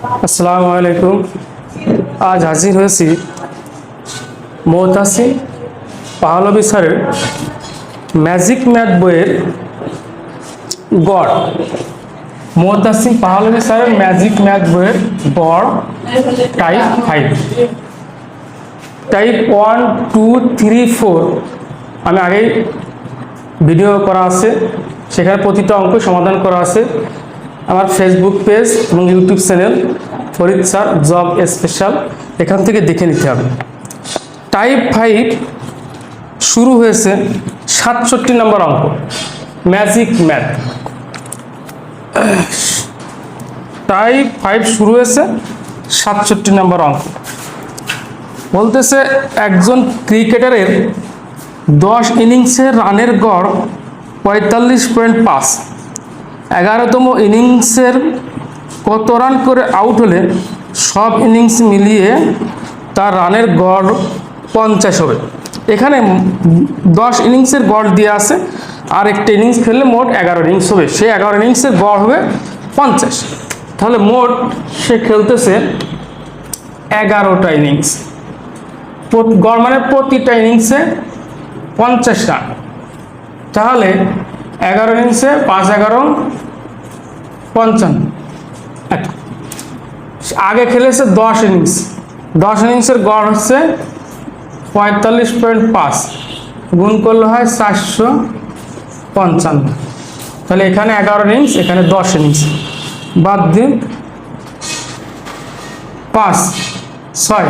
আসসালামু আলাইকুম। আজ হাজির হয়েছি মৌতাসি পাহলবি স্যারের ম্যাজিক ম্যাথ বইয়ের গড়। মৌতাসিম পাহলবি স্যারের ম্যাজিক ম্যাথ বইয়ের গড় type five. Type one, two, three, four. আমি আগেই ভিডিও করা আছে, সেখানে প্রতিটা অঙ্ক সমাধান করা আছে। আমার ফেসবুক পেজ এবং YouTube channel Farid sir job special এখান থেকে দেখে নিতে হবে। টাইপ ফাইভ শুরু হয়েছে সাতষট্টি নম্বর অঙ্ক ম্যাজিক ম্যাথ টাইপ ফাইভ শুরু হয়েছে সাতষট্টি নম্বর অঙ্ক। বলতেছে একজন ক্রিকেটারের দশ ইনিংসের রানের গড় পঁয়তাল্লিশ পয়েন্ট পাঁচ। এগারোতম ইনিংসের কত রান করে আউট হলে সব ইনিংস মিলিয়ে তার রানের গড় পঞ্চাশ হবে। এখানে দশ ইনিংসের গড় দিয়ে আছে, আর একটা ইনিংস খেললে মোট এগারো ইনিংস হবে। সে এগারো ইনিংসের গড় হবে পঞ্চাশ। তাহলে মোট সে খেলতেছে এগারোটা ইনিংস। গড় মানে প্রতিটা ইনিংসে পঞ্চাশ রান। তাহলে এগারো ইনিংসে পাঁচ এগারো পঞ্চান্ন। আচ্ছা। আগে খেলেছে দশ ইনিংস। দশ ইনিংসের গড় হচ্ছে পঁয়তাল্লিশ পয়েন্ট পাঁচ। গুণ করলে হয় চারশো পঞ্চান্ন। তাহলে এখানে এগারো ইনিংস, এখানে দশ ইনিংস। বাদ দিন। পাঁচ, ছয়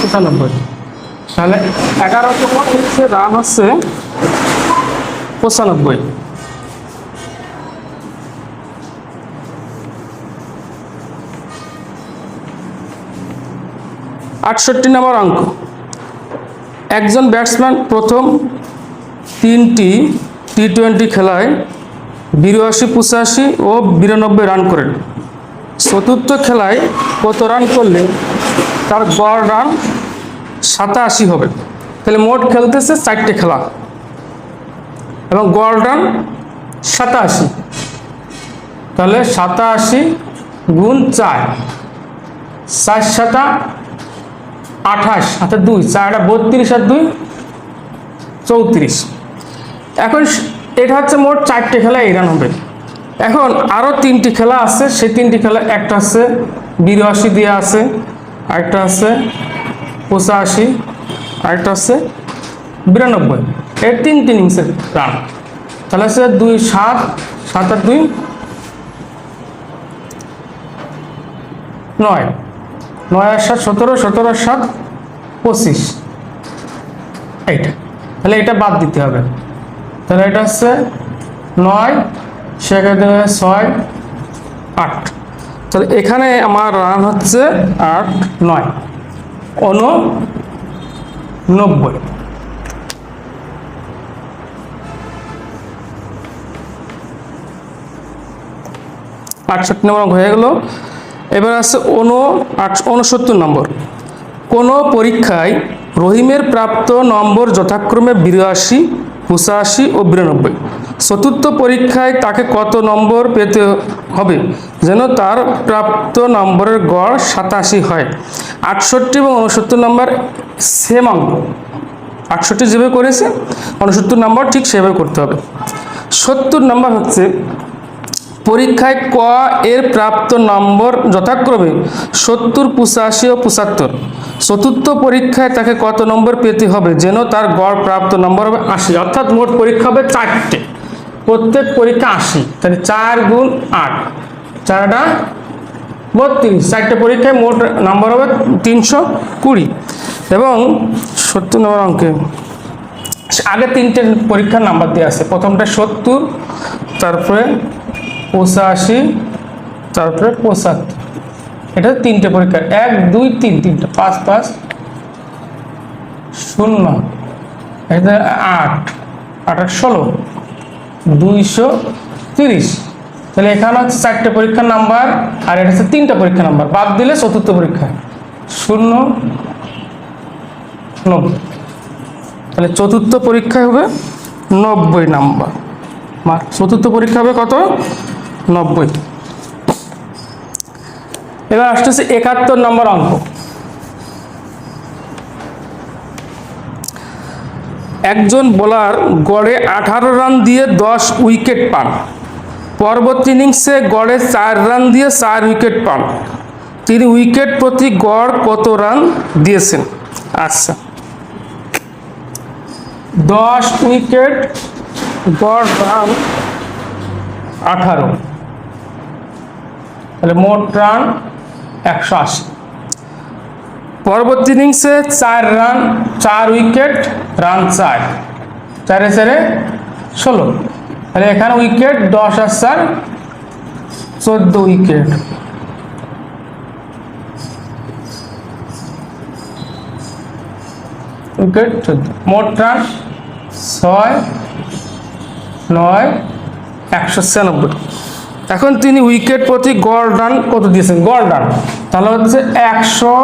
পঁচানব্বই তাহলে এগারোতম ইনিংসের রান হচ্ছে পঁচানব্বই। আটষট্টি নম্বর অঙ্ক। একজন ব্যাটসম্যান প্রথম তিনটি টি টোয়েন্টি খেলায় বিরাশি, পঁচাশি ও বিরানব্বই রান করেন। চতুর্থ খেলায় কত রান করলে? তার গড় রান সাতাশি হবে। তাহলে মোট খেলতেছে চারটে খেলা। এবং গড় রান সাতাশি। তাহলে সাতাশি গুণ চার। চার সাতা আঠাশ, হাতে দুই চারটা বত্রিশ আর দুই চৌত্রিশ। এখন এটা হচ্ছে মোট চারটে খেলা, এই রান হবে। এখন আরও তিনটি খেলা আছে, সেই তিনটি খেলা, একটা আছে বিরাশি দিয়ে আছে, আরেকটা আছে পঁচাশি, আরেকটা আছে বিরানব্বই। এর তিন তিন ইনিংসের রান তাহলে হচ্ছে দুই সাত সাত আর দুই। নয়। নয় আর সাত, সতেরো সতেরো আর সাত, পঁচিশ। এইটা। তাহলে এটা বাদ দিতে হবে। তাহলে এটা হচ্ছে নয় সেখানে ছয়, আট। তাহলে এখানে আমার রান হচ্ছে আট, নয়। অনু আটষট্টি নম্বর হয়ে গেল। এবার আছে আট উনসত্তর নম্বর। কোনো পরীক্ষায় রহিমের প্রাপ্ত নম্বর যথাক্রমে বিরাশি, পঁচাশি ও বিরানব্বই। চতুর্থ পরীক্ষায় তাকে কত নম্বর পেতে হবে? যেন তার প্রাপ্ত নম্বরের গড় সাতাশি হয়। আটষট্টি এবং উনসত্তর নম্বর সেম অঙ্ক। আটষট্টি যেভাবে করেছে উনসত্তর নম্বর ঠিক সেভাবে করতে হবে। সত্তর নম্বর হচ্ছে পরীক্ষায় ক এর প্রাপ্ত নম্বর যথাক্রমে সত্তর, পঁচাশি ও পঁচাত্তর। চতুর্থ পরীক্ষায় তাকে কত নম্বর পেতে হবে যেন তার গড় প্রাপ্ত নম্বর হবে আশি? অর্থাৎ মোট পরীক্ষা হবে চারটে। প্রত্যেক পরীক্ষা আশি। তাহলে চার গুণ আট। চারটা বত্রিশ। চারটে পরীক্ষায় মোট নাম্বার হবে তিনশো কুড়ি। এবং সত্তর নম্বর অঙ্কে আগে তিনটে পরীক্ষার নাম্বার দেওয়া আছে। প্রথমটা সত্তর, তারপরে পঁচাশি তারপরে পঁচাত্তর এটা তিনটে পরীক্ষা, এক, দুই, তিন, তিনটে, পাঁচ পাঁচ, শূন্য, এটা আট আট ষোলো, দুইশো তিরিশ। তাহলে এখানে হচ্ছে চারটে পরীক্ষার নাম্বার, আর এটা হচ্ছে তিনটা পরীক্ষা নাম্বার। বাদ দিলে চতুর্থ পরীক্ষা, শূন্য, নব্বই। তাহলে চতুর্থ পরীক্ষায় হবে নব্বই নাম্বার। চতুর্থ পরীক্ষা হবে কত? নব্বই এবার আসতেছে একাত্তর নম্বর অঙ্ক। একজন বোলার গড়ে আঠারো রান দিয়ে দশ উইকেট পান। পরবর্তী ইনিংসে গড়ে চার রান দিয়ে চার উইকেট পান। তিনি উইকেট প্রতি গড় কত রান দিয়েছেন? আচ্ছা। দশ উইকেট গড় রান আঠারো। তাহলে মোট রান একশো আশি। পরবর্তী ইনিংসে চার রান, চার উইকেট, রান চার। চারে চারে ষোলো। তাহলে এখানে উইকেট দশ আর চার, চোদ্দ উইকেট। উইকেট চোদ্দ। মোট রান ছয়, নয়, একশো ছিয়ানব্বই। এখন তিনি উইকেট প্রতি গড় রান কত দিয়েছেন? গড় রান তাহলে হচ্ছে একশো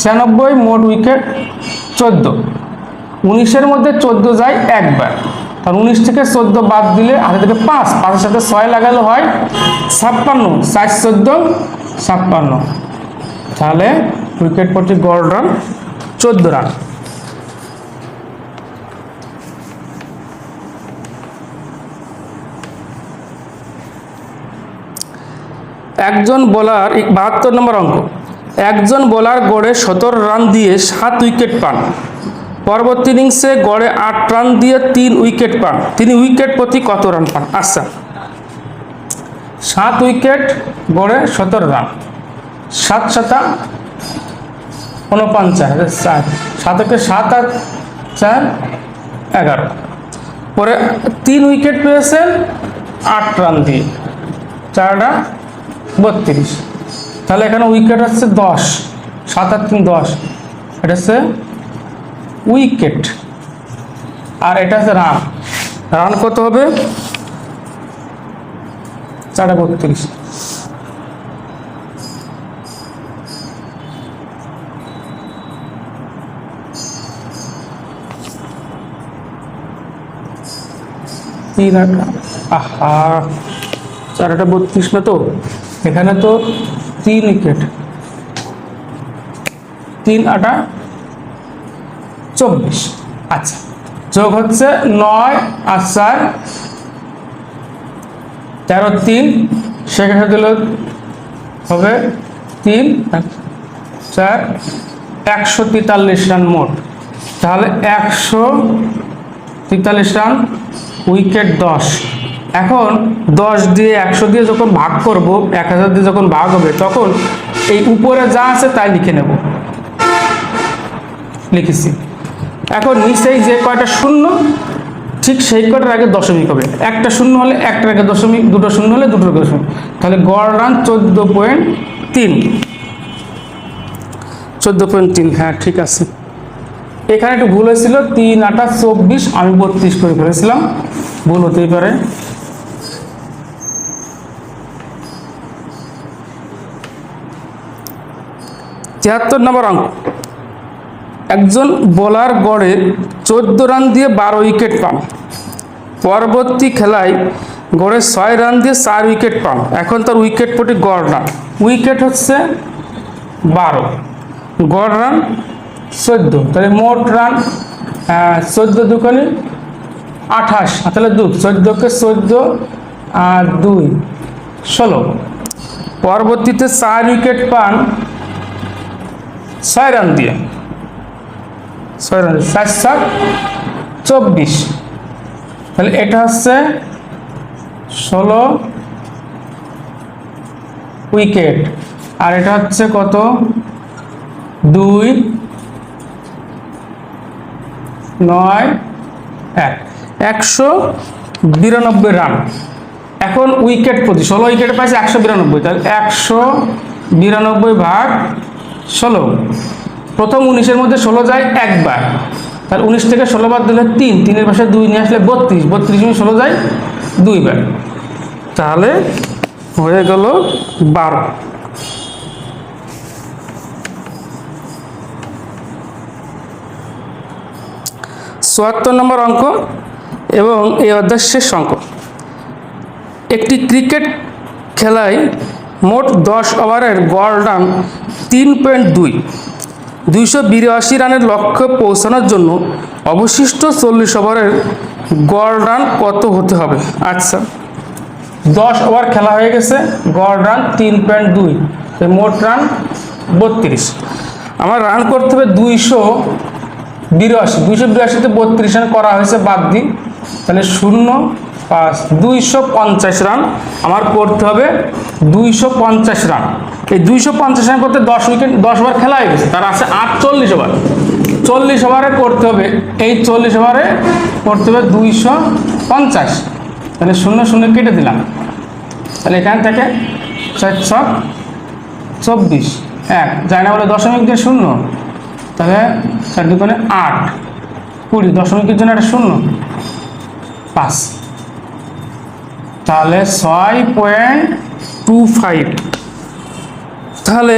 ছিয়ানব্বই মোট উইকেট চোদ্দ। উনিশের মধ্যে চোদ্দ যায় একবার। কারণ উনিশ থেকে চোদ্দ বাদ দিলে হাতে থেকে পাঁচ। পাঁচের সাথে ছয় লাগালে হয় ছাপ্পান্ন। চার চোদ্দ, ছাপ্পান্ন। তাহলে উইকেট প্রতি গড় রান চোদ্দ রান একজন বোলার বাহাত্তর নম্বর অঙ্ক। একজন বোলার গড়ে সতেরো রান দিয়ে সাত উইকেট পান। পরবর্তী ইনিংসে গড়ে আট রান দিয়ে তিন উইকেট পান। তিনি উইকেট প্রতি কত রান পান? আচ্ছা। সাত উইকেট গড়ে সতেরো রান সাত সাতা উনপঞ্চাশ। চার। সাতকে সাত আর চার এগারো। পরে তিন উইকেট পেয়েছেন, আট রান দিয়ে। চারটা বত্রিশ। তাহলে এখানে উইকেট হচ্ছে দশ, সাত আট তিন দশ। এটা হচ্ছে উইকেট আর এটা হচ্ছে রান রান কত হবে? চারটা বত্রিশ। তিন আহা চারটা বত্রিশ না তো? এখানে তো তিন উইকেট। তিন আটা চব্বিশ। আচ্ছা যোগ হচ্ছে নয় আর চার, তেরো তিন। সেখানে দিল হবে তিন, চার, একশো তেতাল্লিশ রান মোট। তাহলে একশো তেতাল্লিশ রান, উইকেট দশ। এখন দশ দিয়ে একশো দিয়ে যখন ভাগ করব, এক হাজার দিয়ে যখন ভাগ হবে, তখন এই উপরে যা আছে তাই লিখে নেব। লিখেছি। এখন নিচেই যে কয়টা শূন্য, ঠিক সেই কয়টার আগে দশমিক হবে। একটা শূন্য হলে একটার আগে দশমিক, দুটো শূন্য হলে দুটোর দশমিক। তাহলে গড় রান চোদ্দ পয়েন্ট তিন। চোদ্দ পয়েন্ট তিন হ্যাঁ ঠিক আছে। এখানে একটু ভুল হয়েছিল, তিন আটা চব্বিশ, আমি বত্রিশ করে ফেলেছিলাম। ভুল হতেই পারে। তিয়াত্তর নম্বর অঙ্ক একজন বোলার গড়ে চোদ্দ রান দিয়ে বারো উইকেট পান। পরবর্তী খেলায় গড়ে ছয় রান দিয়ে চার উইকেট পান। এখন তার উইকেট প্রতি গড় রান উইকেট হচ্ছে বারো। গড় রান চোদ্দ। তাহলে মোট রান চোদ্দ দুখানি আঠাশ। তাহলে দু চোদ্দোকে চোদ্দ আর দুই, ষোলো। পরবর্তীতে চার উইকেট পান ছয় রান দিয়ে। ছয় রান। চার সাত চব্বিশ। তাহলে এটা হচ্ছে ষোলো উইকেট। আর এটা হচ্ছে কত? দুই, নয়, এক। একশো বিরানব্বই রান। এখন উইকেট প্রতি। ষোলো উইকেট পাইছে একশো বিরানব্বই। তাহলে একশো বিরানব্বই ভাগ ষোলো। প্রথম উনিশের মধ্যে ষোলো যায় একবার। তাহলে উনিশ থেকে ষোলো বার দিলে তিন। তিনের পাশে দুই নিয়ে আসলে বত্রিশ। বত্রিশ মিনিট ষোলো যায় দুইবার। তাহলে হয়ে গেল বারো। চুয়াত্তর নম্বর অঙ্ক এবং এই অধ্যায়ের শেষ অঙ্ক। একটি ক্রিকেট খেলায় মোট দশ ওভারের গড় রান তিন পয়েন্ট দুই। দুইশো বিরাশি রানের লক্ষ্যে পৌঁছানোর জন্য অবশিষ্ট চল্লিশ ওভারের গড় রান কত হতে হবে? আচ্ছা দশ ওভার খেলা হয়ে গেছে গড় রান তিন পয়েন্ট দুই মোট রান বত্রিশ। আমার রান করতে হবে দুইশো বিরাশি, দুইশো বিরাশিতে বত্রিশ রান করা হয়েছে বাদ দিই তাহলে শূন্য পাঁচ, দুইশো পঞ্চাশ রান। আমার করতে হবে দুইশো পঞ্চাশ রান। এই দুইশো পঞ্চাশ রান করতে দশ উইকেট, দশ ওভার খেলা হয়ে গেছে। তার আছে আটচল্লিশ ওভার। চল্লিশ ওভারে করতে হবে, এই চল্লিশ ওভারে করতে হবে দুইশো পঞ্চাশ। তাহলে শূন্য শূন্য কেটে দিলাম। তাহলে এখান থেকে চারশো চব্বিশ। এক যায় না বলে দশমিক দিয়ে শূন্য। তাহলে চার দুগুণে আট। কুড়ি, দশমিকের জন্য একটা শূন্য। পাঁচ। তাহলে ছয় পয়েন্ট টু ফাইভ। তাহলে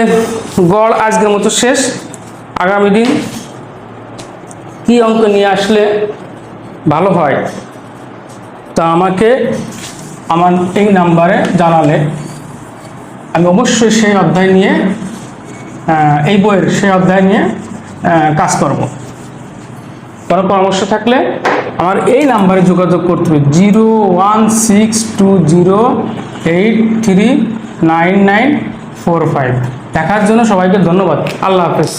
গড় আজকের মতো শেষ। আগামী দিন কী অঙ্ক নিয়ে আসলে ভালো হয় তা আমাকে আমার এই নাম্বারে জানালে। আমি অবশ্যই সেই অধ্যায় নিয়ে এই বইয়ের সেই অধ্যায় নিয়ে কাজ করব। কোনো পরামর্শ থাকলে আমার এই নাম্বারে যোগাযোগ করতে হবে। Zero one six two zero eight three nine nine four five. দেখার জন্য সবাইকে ধন্যবাদ। আল্লাহ হাফেজ।